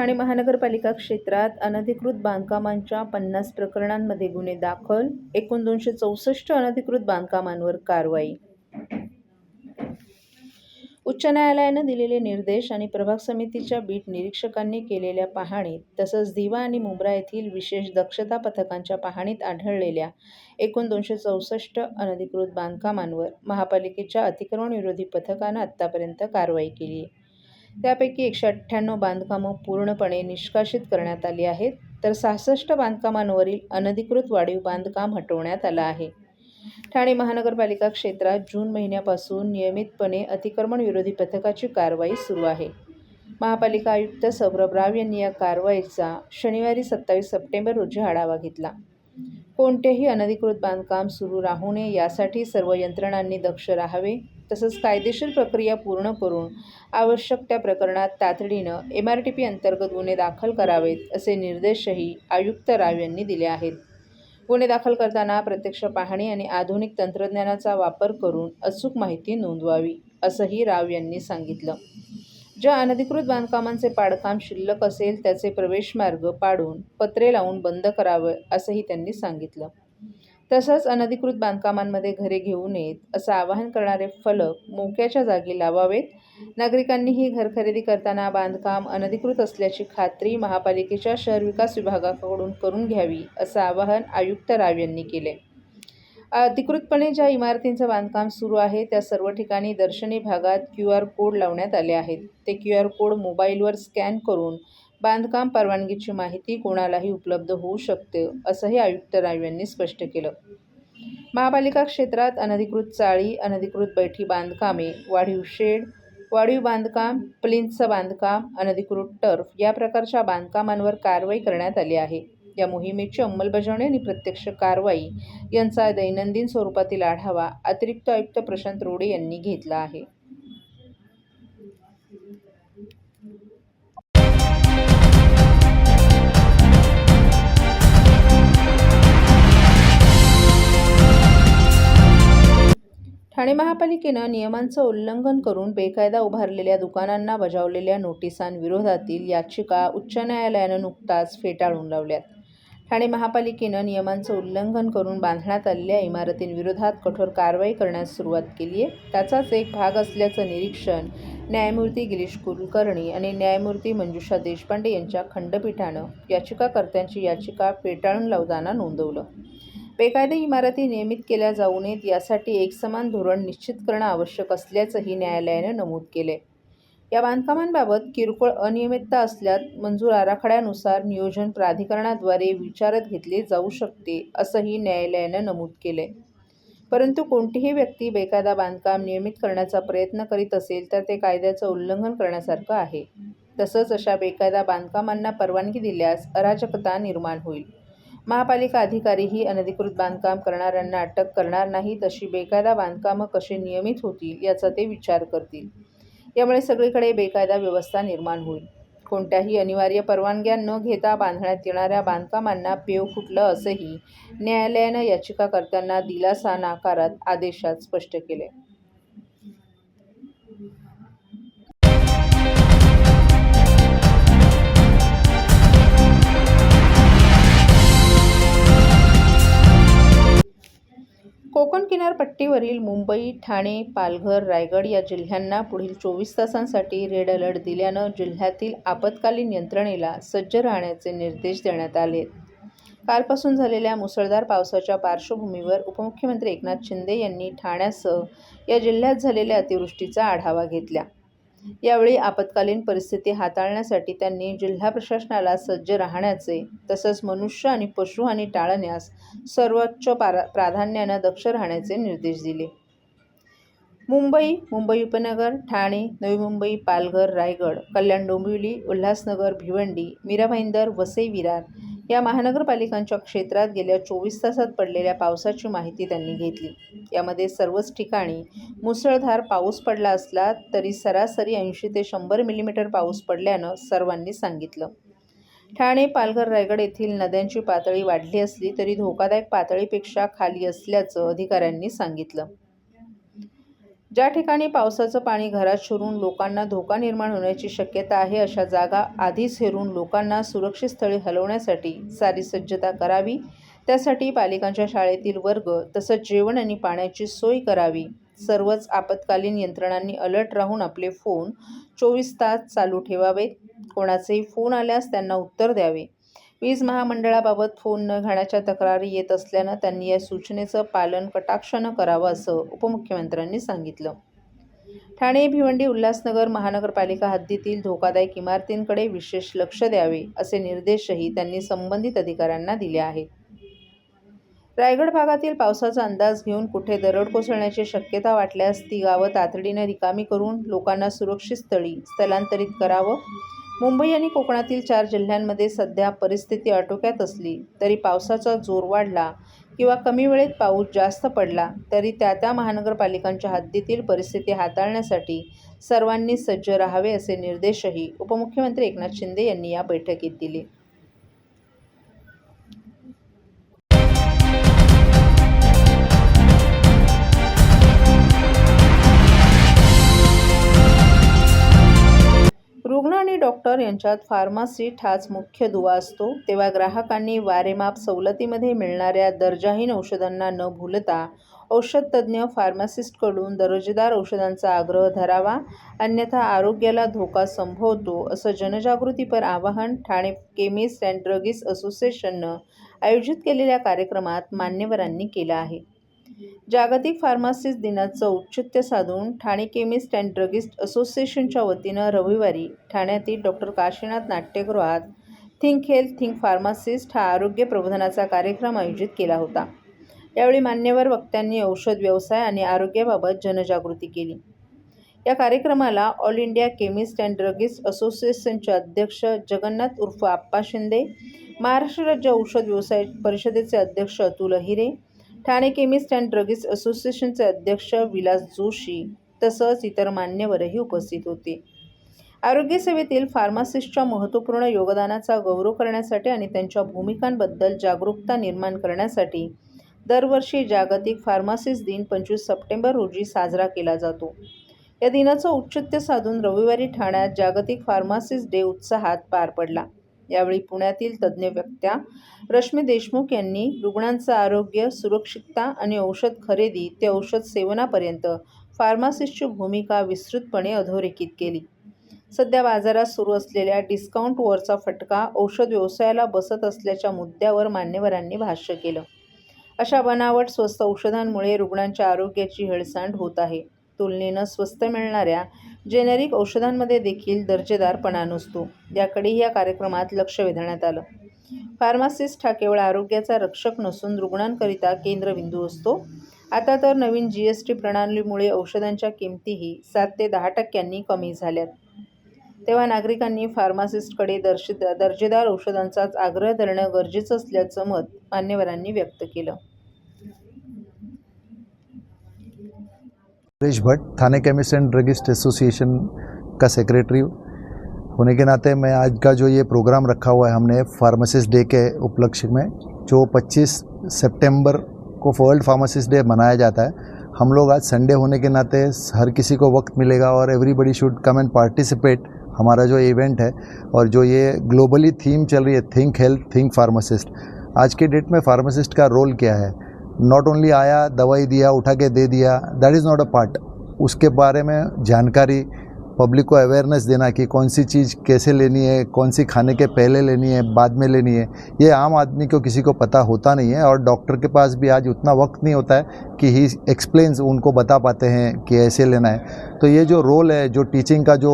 ठाणे महानगरपालिका क्षेत्रात अनधिकृत बांधकामांच्या पन्नास प्रकरणांमध्ये गुन्हे दाखल एकूण दोनशे चौसष्ट अनधिकृत बांधकामांवर कारवाई. उच्च न्यायालयानं दिलेले निर्देश आणि प्रभाग समितीच्या बीट निरीक्षकांनी केलेल्या पाहणीत तसंच दिवा आणि मुंब्रा येथील विशेष दक्षता पथकांच्या पाहणीत आढळलेल्या एकूण दोनशे चौसष्ट अनधिकृत बांधकामांवर महापालिकेच्या अतिक्रमण विरोधी पथकानं आत्तापर्यंत कारवाई केली. आहे त्यापैकी एकशे अठ्ठ्याण्णव बांधकामं पूर्णपणे निष्कासित करण्यात आली आहेत तर सहासष्ट बांधकामांवरील अनधिकृत वाढीव बांधकाम हटवण्यात आलं आहे. ठाणे महानगरपालिका क्षेत्रात जून महिन्यापासून नियमितपणे अतिक्रमण विरोधी पथकाची कारवाई सुरू आहे. महापालिका आयुक्त सौरभ राव यांनी या कारवाईचा शनिवारी सत्तावीस सप्टेंबर रोजी आढावा घेतला. कोणतेही अनधिकृत बांधकाम सुरू राहू नये यासाठी सर्व यंत्रणांनी दक्ष राहावे तसंच कायदेशीर प्रक्रिया पूर्ण करून आवश्यक त्या प्रकरणात तातडीनं एम आर टी पी अंतर्गत गुन्हे दाखल करावेत असे निर्देशही आयुक्त राव यांनी दिले आहेत. गुन्हे दाखल करताना प्रत्यक्ष पाहणी आणि आधुनिक तंत्रज्ञानाचा वापर करून अचूक माहिती नोंदवावी असंही राव यांनी सांगितलं. ज्या अनधिकृत बांधकामांचे पाडकाम शिल्लक असेल त्याचे प्रवेशमार्ग पाडून पत्रे लावून बंद करावं असंही त्यांनी सांगितलं. तसंच अनधिकृत बांधकामांमध्ये घरे घेऊ नयेत असं आवाहन करणारे फलक मोक्याच्या जागी लावावेत. नागरिकांनीही घर खरेदी करताना बांधकाम अनधिकृत असल्याची खात्री महापालिकेच्या शहर विकास विभागाकडून करून घ्यावी असं आवाहन आयुक्त राव यांनी केले. अधिकृतपणे ज्या इमारतींचं बांधकाम सुरू आहे त्या सर्व ठिकाणी दर्शनी भागात क्यू आर कोड लावण्यात आले आहेत. ते क्यू आर कोड मोबाईलवर स्कॅन करून बांधकाम परवानगीची माहिती कोणालाही उपलब्ध होऊ शकते असंही आयुक्त राव यांनी स्पष्ट केलं. महापालिका क्षेत्रात अनधिकृत चाळी अनधिकृत बैठी बांधकामे वाढीव शेड वाढीव बांधकाम प्लिंथचं बांधकाम अनधिकृत टर्फ या प्रकारच्या बांधकामांवर कारवाई करण्यात आली आहे. या मोहिमेची अंमलबजावणी आणि प्रत्यक्ष कारवाई यांचा दैनंदिन स्वरूपातील आढावा अतिरिक्त आयुक्त प्रशांत रोडे यांनी घेतला आहे. ठाणे महापालिकेनं नियमांचं उल्लंघन करून बेकायदा उभारलेल्या दुकानांना बजावलेल्या नोटिसांविरोधातील याचिका उच्च न्यायालयानं नुकताच फेटाळून लावल्यात. ठाणे महापालिकेनं नियमांचं उल्लंघन करून बांधण्यात आलेल्या इमारतींविरोधात कठोर कारवाई करण्यास सुरुवात केली आहे. त्याचाच एक भाग असल्याचं निरीक्षण न्यायमूर्ती गिरीश कुलकर्णी आणि न्यायमूर्ती मंजुषा देशपांडे यांच्या खंडपीठानं याचिकाकर्त्यांची याचिका फेटाळून लावताना नोंदवलं. बेकायदा इमारती नियमित केल्या जाऊ नयेत यासाठी एकसमान धोरण निश्चित करणं आवश्यक असल्याचंही न्यायालयानं नमूद केले. या बांधकामांबाबत किरकोळ अनियमितता असल्यास मंजूर आराखड्यानुसार नियोजन प्राधिकरणाद्वारे विचारात घेतले जाऊ शकते असंही न्यायालयानं नमूद केले. परंतु कोणतीही व्यक्ती बेकायदा बांधकाम नियमित करण्याचा प्रयत्न करीत असेल तर ते कायद्याचं उल्लंघन करण्यासारखं आहे. तसंच अशा बेकायदा बांधकामांना परवानगी दिल्यास अराजकता निर्माण होईल. महापालिका अधिकारीही अनधिकृत बांधकाम करणाऱ्यांना अटक करणार नाहीत अशी बेकायदा बांधकामं कशी नियमित होतील याचा ते विचार करतील. यामुळे सगळीकडे बेकायदा व्यवस्था निर्माण होईल. कोणत्याही अनिवार्य परवानग्या न घेता बांधण्यात येणाऱ्या बांधकामांना पेव फुटलं असंही न्यायालयानं याचिकाकर्त्यांना दिलासा नाकारत आदेशात स्पष्ट केले. कोकण किनारपट्टीवरील मुंबई ठाणे पालघर रायगड या जिल्ह्यांना पुढील चोवीस तासांसाठी रेड अलर्ट दिल्यानं जिल्ह्यातील आपत्कालीन यंत्रणेला सज्ज राहण्याचे निर्देश देण्यात आले. कालपासून झालेल्या मुसळधार पावसाच्या पार्श्वभूमीवर उपमुख्यमंत्री एकनाथ शिंदे यांनी ठाण्यासह या जिल्ह्यात झालेल्या अतिवृष्टीचा आढावा घेतला. यावेळी आपत्कालीन परिस्थिती हाताळण्यासाठी त्यांनी जिल्हा प्रशासनाला सज्ज राहण्याचे तसंच मनुष्य आणि पशुहानी टाळण्यास सर्वोच्च पारा प्राधान्यानं दक्ष राहण्याचे निर्देश दिले. मुंबई मुंबई उपनगर ठाणे नवी मुंबई पालघर रायगड कल्याण डोंबिवली उल्हासनगर भिवंडी मीरा भाईंदर वसई विरार या महानगरपालिकांच्या क्षेत्रात गेल्या चोवीस तासात पडलेल्या पावसाची माहिती त्यांनी घेतली. यामध्ये सर्वच ठिकाणी मुसळधार पाऊस पडला असला तरी सरासरी ऐंशी ते शंभर मिलीमीटर पाऊस पडल्यानं सर्वांनी सांगितलं. ठाणे पालघर रायगड येथील नद्यांची पातळी वाढली असली तरी धोकादायक पातळीपेक्षा खाली असल्याचं अधिकाऱ्यांनी सांगितलं. ज्या ठिकाणी पावसाचं पाणी घरात शिरून लोकांना धोका निर्माण होण्याची शक्यता आहे अशा जागा आधीच हेरून लोकांना सुरक्षित स्थळी हलवण्यासाठी सारी सज्जता करावी. त्यासाठी पालिकांच्या शाळेतील वर्ग तसंच जेवण आणि पाण्याची सोय करावी. सर्वच आपत्कालीन यंत्रणांनी अलर्ट राहून आपले फोन चोवीस तास चालू ठेवावेत. कोणाचेही फोन आल्यास त्यांना उत्तर द्यावे. वीज महामंडळाबाबत फोन न घेण्याच्या तक्रारी येत असल्यानं त्यांनी या सूचनेचं पालन कटाक्षानं करावं असं उपमुख्यमंत्र्यांनी सांगितलं. ठाणे भिवंडी उल्हासनगर महानगरपालिका हद्दीतील धोकादायक इमारतींकडे विशेष लक्ष द्यावे असे निर्देशही त्यांनी संबंधित अधिकाऱ्यांना दिले आहेत. रायगड भागातील पावसाचा अंदाज घेऊन कुठे दरड कोसळण्याची शक्यता वाटल्यास ती गावं तातडीने रिकामी करून लोकांना सुरक्षित स्थळी स्थलांतरित करावं मुंबई आणि कोकणातील चार जिल्ह्यांमध्ये सध्या परिस्थिती आटोक्यात असली तरी पावसाचा जोर वाढला किंवा कमी वेळेत पाऊस जास्त पडला तरी त्या त्या महानगरपालिकांच्या हद्दीतील परिस्थिती हाताळण्यासाठी सर्वांनी सज्ज राहावे असे निर्देशही उपमुख्यमंत्री एकनाथ शिंदे यांनी या बैठकीत दिले. आणि डॉक्टर यांच्यात फार्मासिस्ट हाच मुख्य दुवा असतो. तेव्हा ग्राहकांनी वारेमाप सवलतीमध्ये मिळणाऱ्या दर्जाहीन औषधांना न भूलता औषधतज्ज्ञ फार्मासिस्टकडून दर्जेदार औषधांचा आग्रह धरावा. अन्यथा आरोग्याला धोका संभवतो असं जनजागृतीपर आवाहन ठाणे केमिस्ट अँड ड्रगिस्ट असोसिएशननं आयोजित केलेल्या कार्यक्रमात मान्यवरांनी केलं आहे. जागतिक फार्मासिस्ट दिनाचं औचित्य साधून ठाणे केमिस्ट अँड ड्रगिस्ट असोसिएशनच्या वतीनं रविवारी ठाण्यातील डॉक्टर काशीनाथ नाट्यगृहात थिंक हेल्थ थिंक फार्मासिस्ट हा आरोग्य प्रबोधनाचा कार्यक्रम आयोजित केला होता. यावेळी मान्यवर वक्त्यांनी औषध व्यवसाय आणि आरोग्याबाबत जनजागृती केली. या कार्यक्रमाला all India chemist and druggist असोसिएशनचे अध्यक्ष जगन्नाथ उर्फ आप्पा शिंदे महाराष्ट्र राज्य औषध व्यवसाय परिषदेचे अध्यक्ष Atul Ahire Thane chemist and druggist असोसिएशनचे अध्यक्ष विलास जोशी तसंच इतर मान्यवरही उपस्थित होते. आरोग्यसेवेतील फार्मासिस्टच्या महत्त्वपूर्ण योगदानाचा गौरव करण्यासाठी आणि त्यांच्या भूमिकांबद्दल जागरूकता निर्माण करण्यासाठी दरवर्षी जागतिक फार्मासिस्ट दिन पंचवीस सप्टेंबर रोजी साजरा केला जातो. या दिनाचं औचित्य साधून रविवारी ठाण्यात जागतिक फार्मासिस्ट डे उत्साहात पार पडला. यावेळी पुण्यातील तज्ज्ञ व्यक्त्या रश्मी देशमुख यांनी रुग्णांचं आरोग्य सुरक्षितता आणि औषध खरेदी ते औषध सेवनापर्यंत फार्मासिस्टची भूमिका विस्तृतपणे अधोरेखित केली. सध्या बाजारात सुरू असलेल्या डिस्काउंट वरचा फटका औषध व्यवसायाला बसत असल्याच्या मुद्द्यावर मान्यवरांनी भाष्य केलं. अशा बनावट स्वस्त औषधांमुळे रुग्णांच्या आरोग्याची हेळसांड होत आहे. तुलनेनं स्वस्त मिळणाऱ्या जेनेरिक औषधांमध्ये देखील दर्जेदारपणा नसतो. याकडेही या कार्यक्रमात लक्ष वेधण्यात आलं. फार्मासिस्ट हा केवळ आरोग्याचा रक्षक नसून रुग्णांकरिता केंद्रबिंदू असतो. आता तर नवीन जी एस टी प्रणालीमुळे औषधांच्या किमतीही सात ते दहा टक्क्यांनी कमी झाल्यात. तेव्हा नागरिकांनी फार्मासिस्टकडे दर्शे दर्जेदार औषधांचाच आग्रह धरणं गरजेचं असल्याचं मत मान्यवरांनी व्यक्त केलं. Suresh Bhatt, Thane chemist and druggist association का सेक्रेटरी होने के नाते मैं आज का जो ये प्रोग्राम रखा हुआ है हमने फार्मासिस्ट डे के उपलक्ष्य में, जो 25 सितंबर को वर्ल्ड फार्मासिस्ट डे मनाया जाता है, हम लोग आज संडे होने के नाते हर किसी को वक्त मिलेगा और everybody should come and participate हमारा जो इवेंट है और जो ये ग्लोबली थीम चल रही है थिंक हेल्थ थिंक फार्मासिस्ट आज के डेट में फार्मासिस्ट का रोल क्या है? नॉट ओनली आया, दवाई दिया, उठा के दे दिया that is not a part उसके बारे में जानकारी पब्लिक को अवेयरनेस देना कि कौन सी चीज़ कैसे लेनी है, कौन सी खाने के पहले लेनी है, बाद में लेनी है, ये आम आदमी को किसी को पता होता नहीं है और डॉक्टर के पास भी आज उतना वक्त नहीं होता है कि ही एक्सप्लेन्स उनको बता पाते हैं कि ऐसे लेना है। तो ये जो रोल है, जो टीचिंग का जो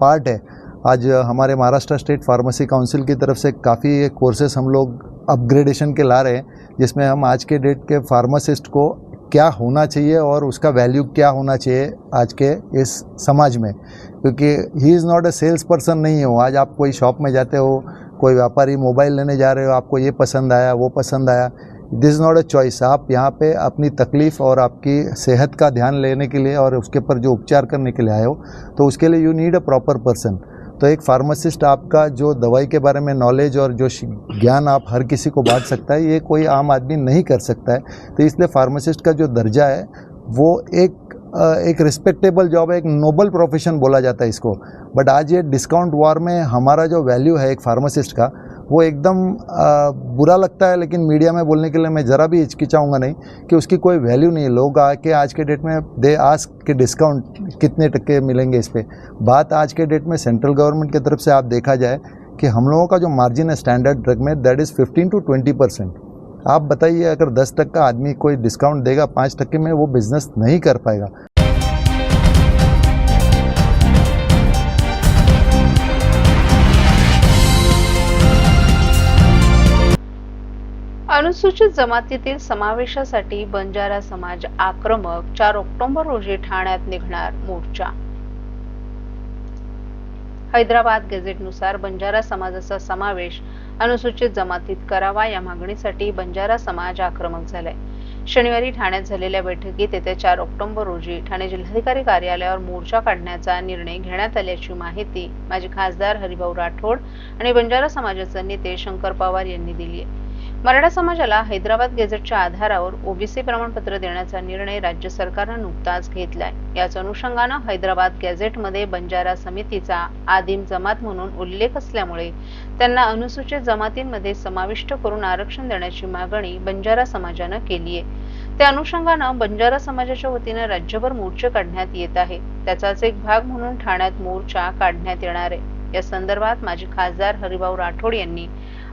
पार्ट है, आज हमारे महाराष्ट्र स्टेट फार्मेसी काउंसिल की तरफ़ से काफ़ी कोर्सेस हम लोग अपग्रेडेशन के ला रहे हैं। जिसमें हम आज के डेट के फार्मासिस्ट को क्या होना चाहिए और उसका वैल्यू क्या होना चाहिए आज के इस समाज में। क्योंकि he is not a sales person नहीं हो। आज आप कोई शॉप में जाते हो, कोई व्यापारी मोबाइल लेने जा रहे हो, आपको ये पसंद आया, वो पसंद आया। This is not a choice आप यहाँ पे अपनी तकलीफ़ और आपकी सेहत का ध्यान लेने के लिए और उसके ऊपर जो उपचार करने के लिए आए हो तो उसके लिए you need a proper person तो एक फार्मासिस्ट आपका जो दवाई के बारे में नॉलेज और जो ज्ञान आप हर किसी को बांट सकता है, ये कोई आम आदमी नहीं कर सकता है। तो इसलिए फार्मासिस्ट का जो दर्जा है, वो एक एक रिस्पेक्टेबल जॉब है, एक नोबल प्रोफेशन बोला जाता है इसको। बट आज ये डिस्काउंट वॉर में हमारा जो वैल्यू है एक फार्मासिस्ट का वो एकदम बुरा लगता है, लेकिन मीडिया में बोलने के लिए मैं ज़रा भी हिचकिचाऊँगा नहीं कि उसकी कोई वैल्यू नहीं है। लोग आके आज के डेट में दे आज के डिस्काउंट कितने टक्के मिलेंगे इस पर बात आज के डेट में सेंट्रल गवर्नमेंट की तरफ़ से आप देखा जाए कि हम लोगों का जो मार्जिन है स्टैंडर्ड ड्रग में that is fifteen to twenty percent आप बताइए, अगर दस टक्का आदमी कोई डिस्काउंट देगा, पाँच टक्के में वो बिज़नेस नहीं कर पाएगा। अनुसूचित जमातीतील समावेशासाठी बंजारा समाज आक्रमक चार ऑक्टोबर रोजी ठाण्यात निघणार मोर्चा. हैदराबाद गॅझेटनुसार बंजारा समाजाचा समावेश अनुसूचित जमातीत करावा या मागणीसाठी बंजारा समाज आक्रमक झालाय. शनिवारी ठाण्यात झालेल्या बैठकीत येत्या चार ऑक्टोबर रोजी ठाणे जिल्हाधिकारी कार्यालयावर मोर्चा काढण्याचा निर्णय घेण्यात आल्याची माहिती माजी खासदार हरिभाऊ राठोड आणि बंजारा समाजाचे नेते शंकर पवार यांनी दिली आहे. मराठा समाजाला हैदराबाद गेझेटच्या आधारावर ओबीसी प्रमाणपत्र देण्याचा निर्णय राज्य सरकारनं नुकताच घेतलाय. याच अनुषंगानं हैदराबाद गॅझेटमध्ये बंजारा समितीचा आदिम जमात म्हणून उल्लेख असल्यामुळे त्यांना अनुसूचित जमातींमध्ये समाविष्ट करून आरक्षण देण्याची मागणी बंजारा समाजानं केली आहे त्या अनुषंगानं बंजारा समाजाच्या वतीनं राज्यभर मोर्चे काढण्यात येत आहे. त्याचाच एक भाग म्हणून ठाण्यात मोर्चा काढण्यात येणार आहे. या संदर्भात माजी खासदार हरिभाऊ राठोड यांनी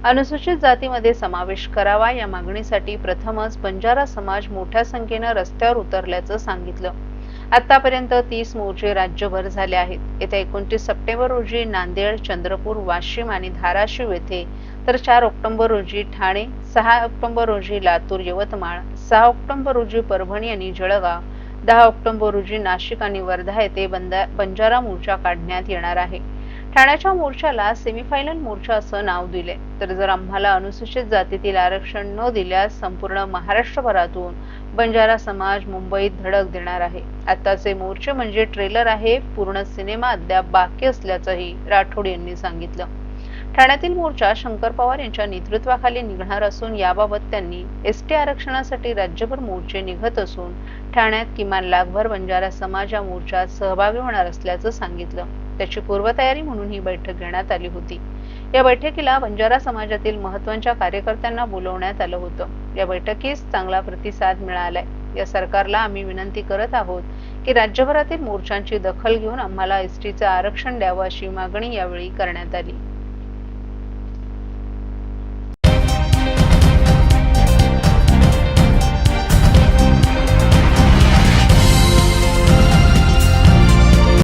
अनुसूचित जातीमध्ये समावेश करावा या मागणीसाठी प्रथमच बंजारा समाज मोठ्या संख्येनं रस्त्यावर उतरल्याचं सांगितलं. आतापर्यंत तीस मोर्चे राज्यभर झाले आहेत. येत्या एकोणतीस सप्टेंबर रोजी नांदेड चंद्रपूर वाशिम आणि धाराशिव येथे तर चार ऑक्टोबर रोजी ठाणे सहा ऑक्टोबर रोजी लातूर यवतमाळ सहा ऑक्टोबर रोजी परभणी आणि जळगाव दहा ऑक्टोबर रोजी नाशिक आणि वर्धा येथे बंदा बंजारा मोर्चा काढण्यात येणार आहे. ठाण्याच्या मोर्चाला सेमीफायनल मोर्चा असं नाव दिले तर जर आम्हाला अनुसूचित जातीतील आरक्षण न दिल्यास संपूर्ण महाराष्ट्रभरातून बंजारा समाज मुंबईत धडक देणार आहे. आताचे मोर्चे म्हणजे ट्रेलर आहे पूर्ण सिनेमा अद्याप बाकी असल्याचंही राठोड यांनी सांगितलं. ठाण्यातील मोर्चा शंकर पवार यांच्या नेतृत्वाखाली निघणार असून याबाबत त्यांनी एस टी आरक्षणासाठी राज्यभर मोर्चे निघत असून ठाण्यात किमान लाखभर बंजारा समाज या मोर्चात सहभागी होणार असल्याचं सांगितलं. त्याची पूर्वतयारी म्हणून ही बैठक घेण्यात आली होती. या बैठकीला बंजारा समाजातील महत्त्वाच्या कार्यकर्त्यांना बोलवण्यात आलं होतं. या बैठकीस चांगला प्रतिसाद मिळालाय. या सरकारला आम्ही विनंती करत आहोत की राज्यभरातील मोर्चांची दखल घेऊन आम्हाला एसटीचं आरक्षण द्यावं अशी मागणी यावेळी करण्यात आली.